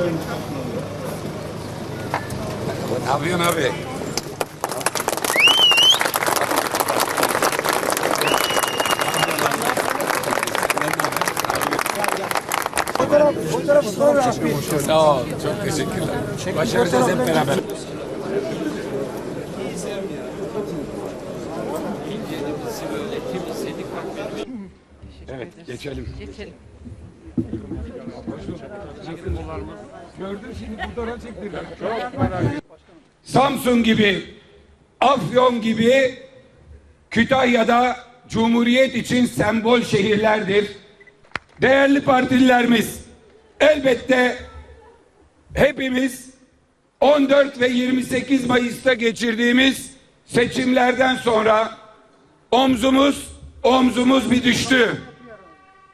Ne yapıyorsun abi? Sağ ol. Çok teşekkürler. Başaracağız hep beraber. Evet, geçelim. Geçelim. Gördün şimdi fotoğraf çektirdim. Samsun gibi, Afyon gibi Kütahya'da Cumhuriyet için sembol şehirlerdir. Değerli partililerimiz, elbette hepimiz 14 ve 28 Mayıs'ta geçirdiğimiz seçimlerden sonra omzumuz omzumuz bir düştü.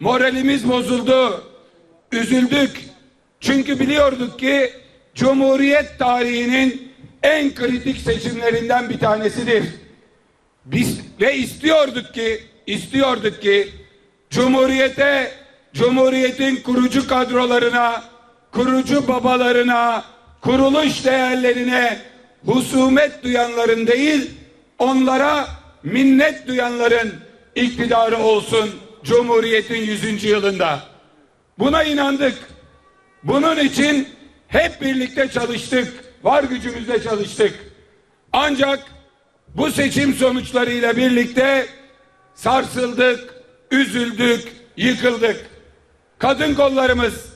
Moralimiz bozuldu. Üzüldük. Çünkü biliyorduk ki Cumhuriyet tarihinin en kritik seçimlerinden bir tanesidir. Biz ve istiyorduk ki istiyorduk ki Cumhuriyete Cumhuriyetin kurucu kadrolarına, kurucu babalarına, kuruluş değerlerine husumet duyanların değil, onlara minnet duyanların iktidarı olsun Cumhuriyet'in 100. yılında. Buna inandık. Bunun için hep birlikte çalıştık. Var gücümüzle çalıştık. Ancak bu seçim sonuçlarıyla birlikte sarsıldık, üzüldük, yıkıldık. Kadın kollarımız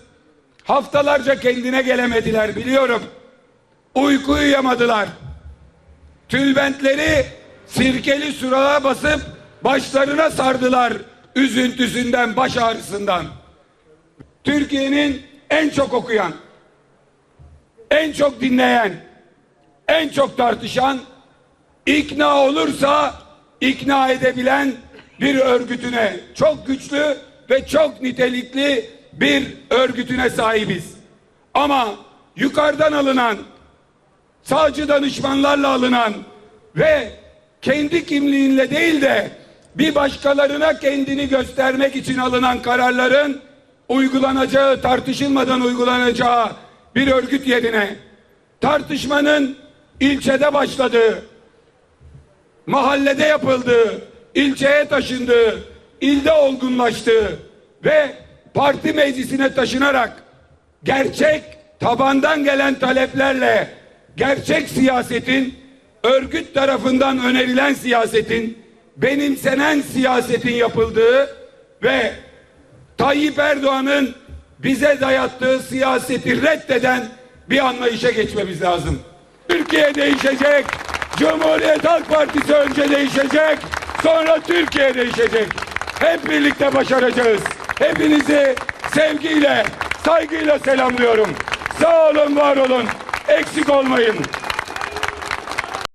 haftalarca kendine gelemediler biliyorum. Uyku uyuyamadılar. Tülbentleri sirkeli surağa basıp başlarına sardılar üzüntüsünden, baş ağrısından. Türkiye'nin en çok okuyan, en çok dinleyen, en çok tartışan, ikna olursa ikna edebilen bir örgütüne, çok güçlü ve çok nitelikli bir örgütüne sahibiz. Ama yukarıdan alınan, sağcı danışmanlarla alınan ve kendi kimliğinle değil de bir başkalarına kendini göstermek için alınan kararların uygulanacağı, tartışılmadan uygulanacağı bir örgüt yerine tartışmanın ilçede başladığı, mahallede yapıldığı, ilçeye taşındığı, ilde olgunlaştığı ve parti meclisine taşınarak gerçek tabandan gelen taleplerle gerçek siyasetin örgüt tarafından önerilen siyasetin benimsenen siyasetin yapıldığı ve Tayyip Erdoğan'ın bize dayattığı siyaseti reddeden bir anlayışa geçmemiz lazım. Türkiye değişecek. Cumhuriyet Halk Partisi önce değişecek. Sonra Türkiye değişecek. Hep birlikte başaracağız. Hepinizi sevgiyle, saygıyla selamlıyorum. Sağ olun, var olun. Eksik olmayın.